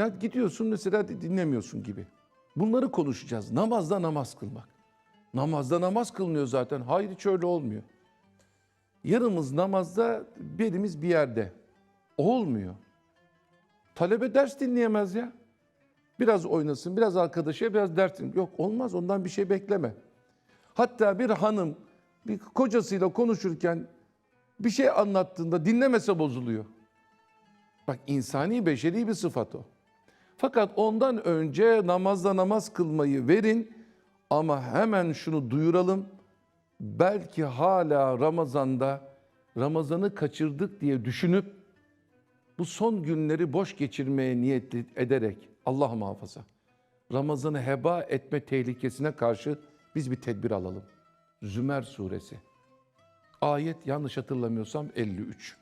Ya gidiyorsun mesela dinlemiyorsun gibi. Bunları konuşacağız. Namazda namaz kılmak. Namazda namaz kılınıyor zaten. Hayır hiç öyle olmuyor. Yarımız namazda, birimiz bir yerde. Olmuyor. Talebe ders dinleyemez ya. Biraz oynasın, biraz arkadaşa, biraz ders. Yok olmaz ondan bir şey bekleme. Hatta bir hanım bir kocasıyla konuşurken bir şey anlattığında dinlemese bozuluyor. Bak insani beşeri bir sıfat o. Fakat ondan önce namazda namaz kılmayı verin ama hemen şunu duyuralım. Belki hala Ramazan'da Ramazan'ı kaçırdık diye düşünüp bu son günleri boş geçirmeye niyet ederek Allah muhafaza Ramazan'ı heba etme tehlikesine karşı biz bir tedbir alalım. Zümer suresi. Ayet yanlış hatırlamıyorsam 53.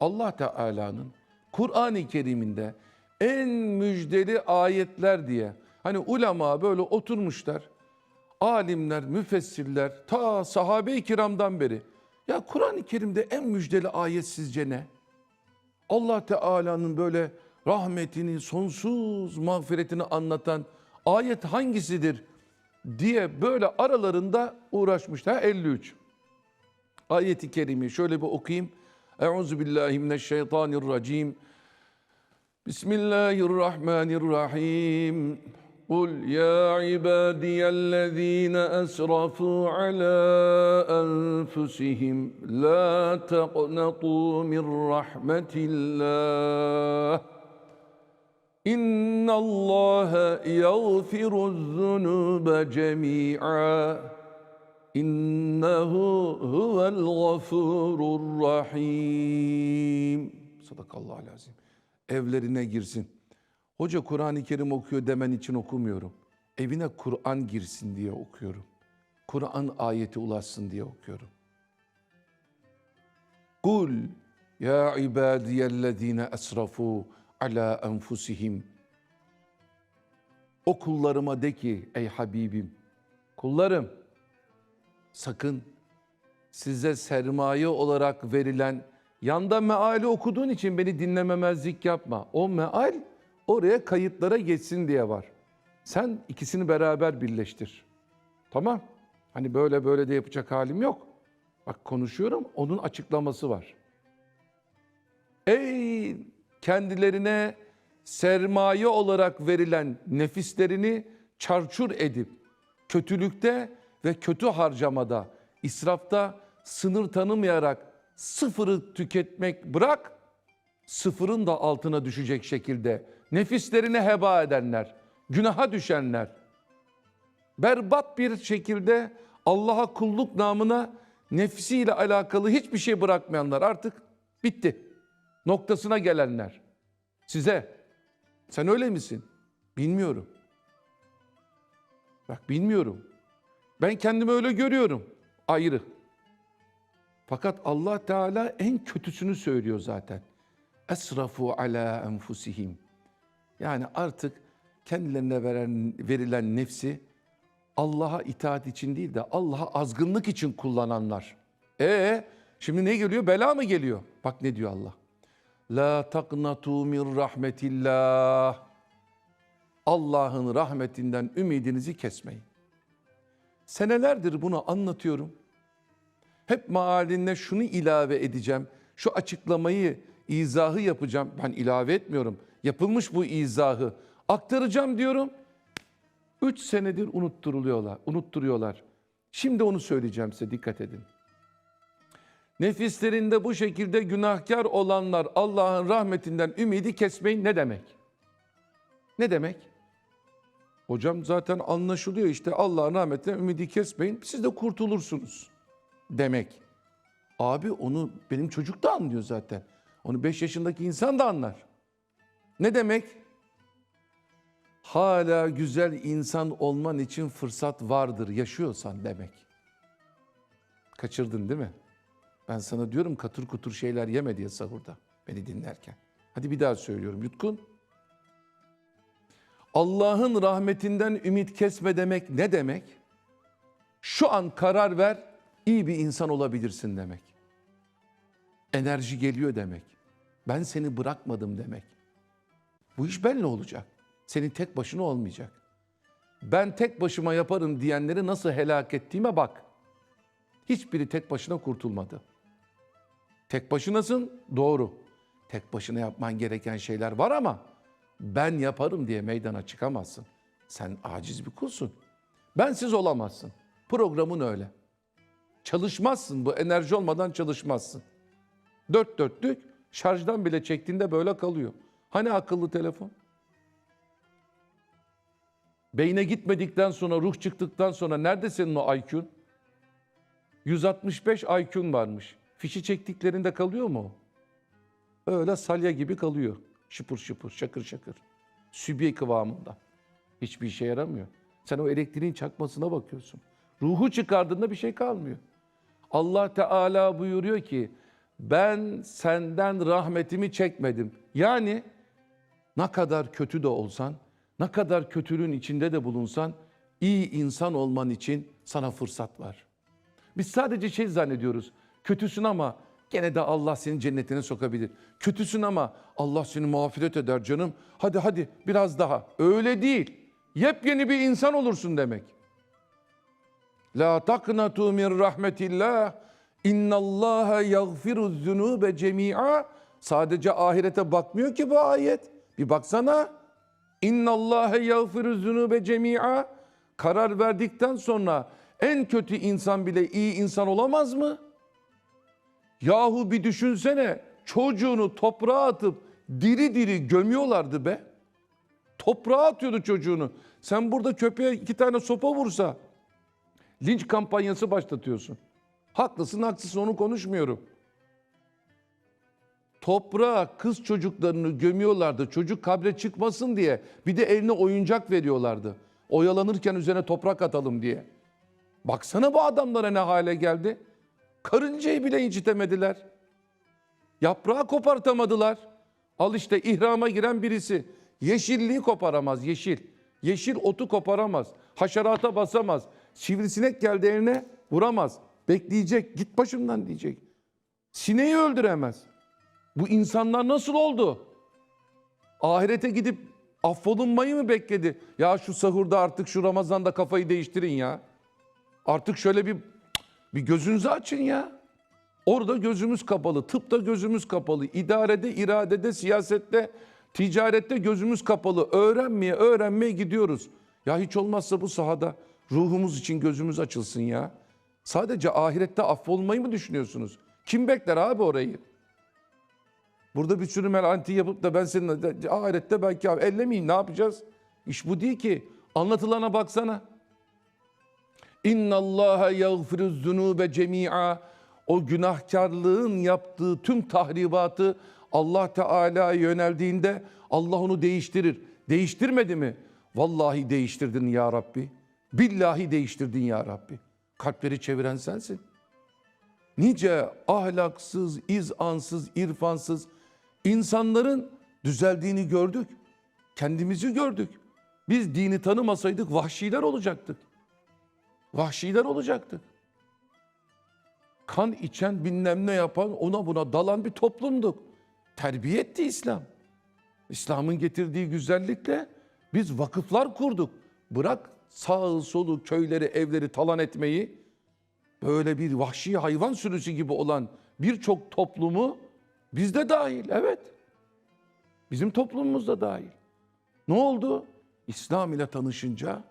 Allah Teala'nın Kur'an-ı Kerim'inde en müjdeli ayetler diye hani ulema böyle oturmuşlar. Alimler, müfessirler ta sahabe-i kiramdan beri ya Kur'an-ı Kerim'de en müjdeli ayet sizce ne? Allah Teala'nın böyle rahmetini, sonsuz mağfiretini anlatan ayet hangisidir diye böyle aralarında uğraşmışlar. 53. Ayeti kerimi şöyle bir okuyayım. Euzu billahi mineşşeytanirracim. بسم الله الرحمن الرحيم قل يا عبادي الذين أسرفوا على أنفسهم لا تقنطوا من رحمة الله إن الله يغفر الذنوب جميعا إنه هو الغفور الرحيم صدق الله العظيم evlerine girsin Hoca Kur'an-ı Kerim okuyor demen için okumuyorum. Evine Kur'an girsin diye okuyorum. Kur'an ayeti ulaşsın diye okuyorum. Kul ya ibadiyellezine esrafu ala enfusihim. O kullarıma de ki ey Habibim, kullarım sakın size sermaye olarak verilen yanda meali okuduğun için beni dinlememezlik yapma. O meal oraya kayıtlara geçsin diye var. Sen ikisini beraber birleştir. Tamam. Hani böyle böyle de yapacak halim yok. Bak konuşuyorum onun açıklaması var. Ey kendilerine sermaye olarak verilen nefislerini çarçur edip kötülükte ve kötü harcamada, israfta sınır tanımayarak sıfırı tüketmek bırak, sıfırın da altına düşecek şekilde nefislerini heba edenler, günaha düşenler, berbat bir şekilde Allah'a kulluk namına nefsiyle alakalı hiçbir şey bırakmayanlar artık bitti. Noktasına gelenler. Size, sen öyle misin? Bilmiyorum. Bak bilmiyorum. Ben kendimi öyle görüyorum. Ayrı. Fakat Allah Teala en kötüsünü söylüyor zaten. Esrafu ala enfusihim. Yani artık kendilerine veren, verilen nefsi Allah'a itaat için değil de Allah'a azgınlık için kullananlar. E şimdi ne geliyor? Bela mı geliyor? Bak ne diyor Allah. La taknatu min rahmetillah. Allah'ın rahmetinden ümidinizi kesmeyin. Senelerdir bunu anlatıyorum. Hep maaline şunu ilave edeceğim. Şu açıklamayı, izahı yapacağım. Ben ilave etmiyorum. Yapılmış bu izahı. Aktaracağım diyorum. Üç senedir unutturuluyorlar, unutturuyorlar. Şimdi onu söyleyeceğim size dikkat edin. Nefislerinde bu şekilde günahkar olanlar Allah'ın rahmetinden ümidi kesmeyin ne demek? Ne demek? Hocam zaten anlaşılıyor işte Allah'ın rahmetinden ümidi kesmeyin siz de kurtulursunuz demek. Abi onu benim çocuk da anlıyor zaten. Onu 5 yaşındaki insan da anlar. Ne demek? Hala güzel insan olman için fırsat vardır yaşıyorsan demek. Kaçırdın değil mi? Ben sana diyorum katır kutur şeyler yeme diye sahurda beni dinlerken. Hadi bir daha söylüyorum yutkun. Allah'ın rahmetinden ümit kesme demek ne demek? Şu an karar ver, iyi bir insan olabilirsin demek. Enerji geliyor demek. Ben seni bırakmadım demek. Bu iş benle olacak. Senin tek başına olmayacak. Ben tek başıma yaparım diyenleri nasıl helak ettiğime bak. Hiçbiri tek başına kurtulmadı. Tek başınasın, doğru. Tek başına yapman gereken şeyler var ama ben yaparım diye meydana çıkamazsın. Sen aciz bir kulsun. Bensiz olamazsın. Programın öyle. Çalışmazsın bu enerji olmadan çalışmazsın. Dört dörtlük şarjdan bile çektiğinde böyle kalıyor. Hani akıllı telefon? Beyne gitmedikten sonra, ruh çıktıktan sonra nerede senin o IQ'un? 165 IQ'un varmış. Fişi çektiklerinde kalıyor mu? Öyle salya gibi kalıyor. Şıpır şıpır, şakır şakır. Sübye kıvamında. Hiçbir işe yaramıyor. Sen o elektriğin çakmasına bakıyorsun. Ruhu çıkardığında bir şey kalmıyor. Allah Teala buyuruyor ki ben senden rahmetimi çekmedim. Yani ne kadar kötü de olsan, ne kadar kötülüğün içinde de bulunsan iyi insan olman için sana fırsat var. Biz sadece şey zannediyoruz. Kötüsün ama gene de Allah seni cennetine sokabilir. Kötüsün ama Allah seni mağfiret eder canım. Hadi hadi biraz daha. Öyle değil. Yepyeni bir insan olursun demek. La taknatu min rahmetillah. İnnallaha yaghfiru zunube cemi'a. Sadece ahirete bakmıyor ki bu ayet. Bir baksana. İnnallaha yaghfiru zunube cemi'a. Karar verdikten sonra en kötü insan bile iyi insan olamaz mı? Yahu bir düşünsene çocuğunu toprağa atıp diri diri gömüyorlardı be. Toprağa atıyordu çocuğunu. Sen burada köpeğe iki tane sopa vursa linç kampanyası başlatıyorsun. Haklısın haksızsın onu konuşmuyorum. Toprağa kız çocuklarını gömüyorlardı. Çocuk kabre çıkmasın diye. Bir de eline oyuncak veriyorlardı. Oyalanırken üzerine toprak atalım diye. Baksana bu adamlara ne hale geldi. Karıncayı bile incitemediler. Yaprağı kopartamadılar. Al işte ihrama giren birisi. Yeşilliği koparamaz yeşil. Yeşil otu koparamaz. Haşerata basamaz. Sivrisinek geldi eline vuramaz. Bekleyecek git başımdan diyecek. Sineği öldüremez. Bu insanlar nasıl oldu? Ahirete gidip affolunmayı mı bekledi? Ya şu sahurda artık şu Ramazan'da kafayı değiştirin ya. Artık şöyle bir bir gözünüzü açın ya. Orada gözümüz kapalı, tıpta gözümüz kapalı, idarede, iradede, siyasette, ticarette gözümüz kapalı. Öğrenmeye, öğrenmeye gidiyoruz. Ya hiç olmazsa bu sahada ruhumuz için gözümüz açılsın ya. Sadece ahirette affolmayı mı düşünüyorsunuz? Kim bekler abi orayı? Burada bir sürü melanti yapıp da ben senin ahirette belki abi ellemeyeyim ne yapacağız? İş bu değil ki. Anlatılana baksana. İnna Allaha yaghfiru zunube cemi'a. O günahkarlığın yaptığı tüm tahribatı Allah Teala'ya yöneldiğinde Allah onu değiştirir. Değiştirmedi mi? Vallahi değiştirdin ya Rabbi. Billahi değiştirdin ya Rabbi. Kalpleri çeviren sensin. Nice ahlaksız, izansız, irfansız insanların düzeldiğini gördük. Kendimizi gördük. Biz dini tanımasaydık vahşiler olacaktık. Vahşiler olacaktık. Kan içen bilmem ne yapan ona buna dalan bir toplumduk. Terbiye etti İslam. İslam'ın getirdiği güzellikle biz vakıflar kurduk. Bırak sağı solu köyleri evleri talan etmeyi böyle bir vahşi hayvan sürüsü gibi olan birçok toplumu bizde dahil evet. Bizim toplumumuz da dahil. Ne oldu? İslam ile tanışınca,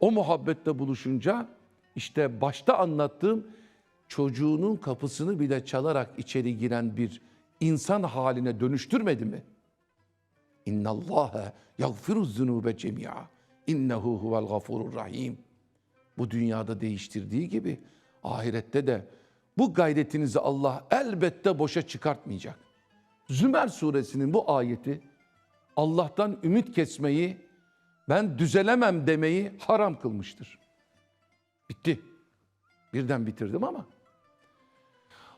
o muhabbette buluşunca işte başta anlattığım çocuğunun kapısını bile çalarak içeri giren bir insan haline dönüştürmedi mi? İnna Allaha yaghfiru zunube cemi'a. İnnehu huvel gafurur rahim. Bu dünyada değiştirdiği gibi ahirette de bu gayretinizi Allah elbette boşa çıkartmayacak. Zümer suresinin bu ayeti Allah'tan ümit kesmeyi, ben düzelemem demeyi haram kılmıştır. Bitti. Birden bitirdim ama.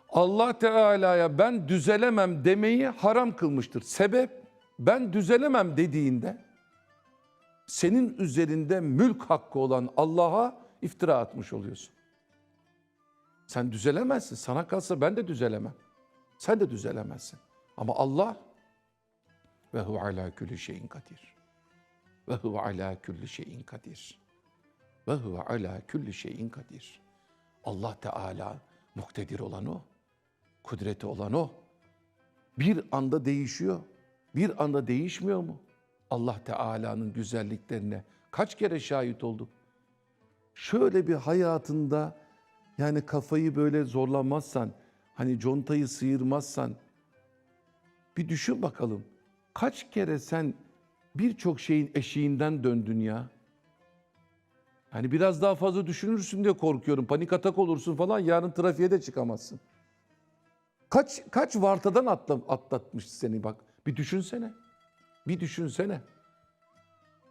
Allah Teala'ya ben düzelemem demeyi haram kılmıştır. Sebep ben düzelemem dediğinde senin üzerinde mülk hakkı olan Allah'a iftira atmış oluyorsun. Sen düzelemezsin. Sana kalsa ben de düzelemem. Sen de düzelemezsin. Ama Allah Ve hu ala kulli şeyin kadir. Ve hu ala kulli şeyin kadir. Ve hu ala kulli şeyin kadir. Allah Teala muktedir olan o. Kudreti olan o. Bir anda değişiyor. Bir anda değişmiyor mu? Allah Teala'nın güzelliklerine kaç kere şahit olduk? Şöyle bir hayatında yani kafayı böyle zorlamazsan, hani contayı sıyırmazsan bir düşün bakalım. Kaç kere sen birçok şeyin eşiğinden döndün ya? Hani biraz daha fazla düşünürsün diye korkuyorum. Panik atak olursun falan yarın trafiğe de çıkamazsın. Kaç kaç vartadan atla, atlatmış seni bak. Bir düşünsene. Bir düşünsene.